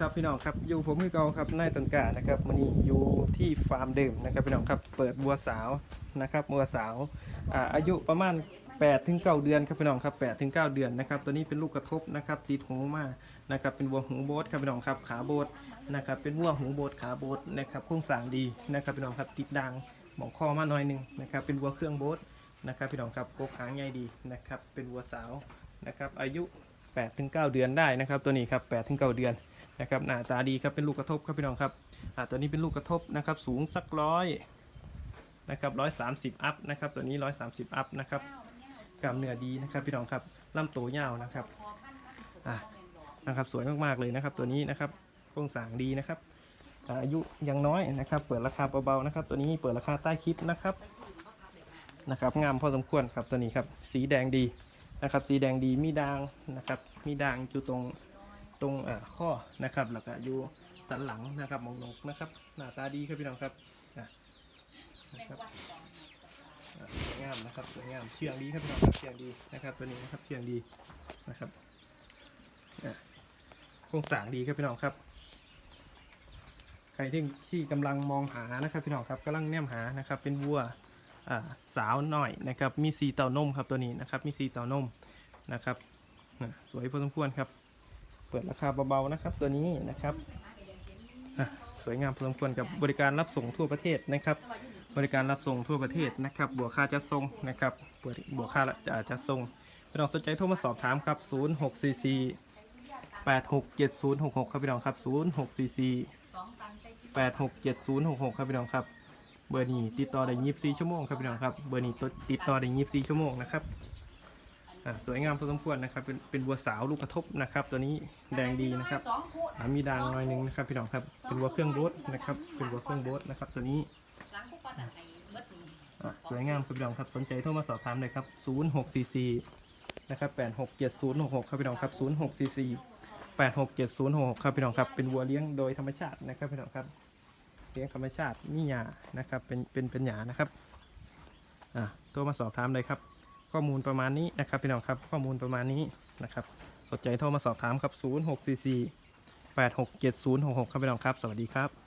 ครับพี่น้องครับอยู่ผมคือเกาครับนายตนกานะครับมันนี้อยู่ที่ฟาร์มเดิมนะครับพี่น้องครับเปิดบัวสาวนะครับบัวสาวอ่าอายุประมาณ8ถึง9เดือนครับพี่น้องครับ8ถึง9เดือนนะครับตัวนี้เป็นลูกกระทบนะครับติดหูมานะครับเป็นวัวหูโบสครับพี่น้องครับขาโบสนะครับเป็นวัวหูโบสขาโบสนะครับโครงสร้างดีนะครับพี่น้องครับติดดังหมองคอมาหน่อยหนึงนะครับเป็นวัวเครื่องโบสนะครับพี่น้องครับกกหางใหญ่ดีนะครับเป็นวัวสาวนะครับอายุ8ถึง9เดือนได้นะครับตัวนี้ครับ8ถึง9เดือน นะครับหน้าตาดีครับเป็นลูกกระทบครับพี่น้องครับอ่าตัวนี้เป็นลูกกระทบนะครับสูงสักร้อยนะครับร้อยสามสิบอัพนะครับตัวนี้ร้อยสามสิบอัพนะครับกล้ามเนื้อดีนะครับพี่น้องครับลำตัวยาวนะครับอ่านะครับสวยมากๆเลยนะครับ ตัวนี้นะครับโครงสร้างดีนะครับอาอายุยังน้อยนะครับ เปิดราคาเบาๆนะครับ ตัวนี้เปิดราคาใต้คลิปนะครับนะครับงามพอสมควรครับตัวนี้ครับสีแดงดีนะครับ สีแดงดีมีด่างนะครับ มีด่างอยู่ตรง ตรงอ่อข้อนะครับแล้วก็อยู่สันหลังนะครับมองนกนะครับหน้าตาดีครับพี่น้องครับนะครับสวยงามนะครับสวยงามเชื่องดีครับพี่น้องครับเชื่องดีนะครับตัวนี้นะครับเชื่องดีนะครับโครงสร้างดีครับพี่น้องครับใครที่ที่กำลังมองหานะครับพี่น้องครับกำลังแนมหานะครับ เป็นวัวสาวหน่อยนะครับ มีสีเต่านมครับตัวนี้นะครับ มีสีเต่านมนะครับสวยพอสมควรครับ ปิดราคาเบาๆนะครับ ตัวนี้นะครับสวยงามพอสมควรกับบริการรับส่งทั่วประเทศนะครับ บริการรับส่งทั่วประเทศนะครับ บวกค่าจัดส่งนะครับบวกบวกค่าจัดส่งพี่น้องสนใจโทรมาสอบถามครับ 0 6 4 4 8 6 7 0 6 6 ครับพี่น้องครับ 0 6 4 4 8 6 7 0 6 6 ครับพี่น้องครับเบอร์นี้ติดต่อได้24ชั่วโมงครับพี่น้องครับ เบอร์นี้ติดต่อได้24ชั่วโมงนะครับ สวยงามพอสมควรนะครับ เป็นเป็นวัวสาวลูกกระทบนะครับ ตัวนี้แดงดีนะครับมีด่างหน่อยหนึงนะครับพี่น้องครับ เป็นวัวเครื่องโบ๊ทนะครับ เป็นวัวเครื่องโบ๊ทนะครับ ตัวนี้สวยงามครับพี่น้องครับ สนใจโทรมาสอบถามเลยครับ 0 6 4 4นะครับ8 6 7 0 6 6ครับพี่น้องครับ 0 6 4 4 8 6 7 0 6 6ครับพี่น้องครับ เป็นวัวเลี้ยงโดยธรรมชาตินะครับพี่น้องครับ เลี้ยงธรรมชาติมีหญ้านะครับ เป็นเป็นเป็นหญ้านะครับ อ่าโทรมาสอบถามเลยครับ ข้อมูลประมาณนี้นะครับพี่น้องครับข้อมูลประมาณนี้นะครับ สนใจโทรมาสอบถามครับ 0 6 4 4 8 6 7 0 6 6 ครับพี่น้องครับ สวัสดีครับ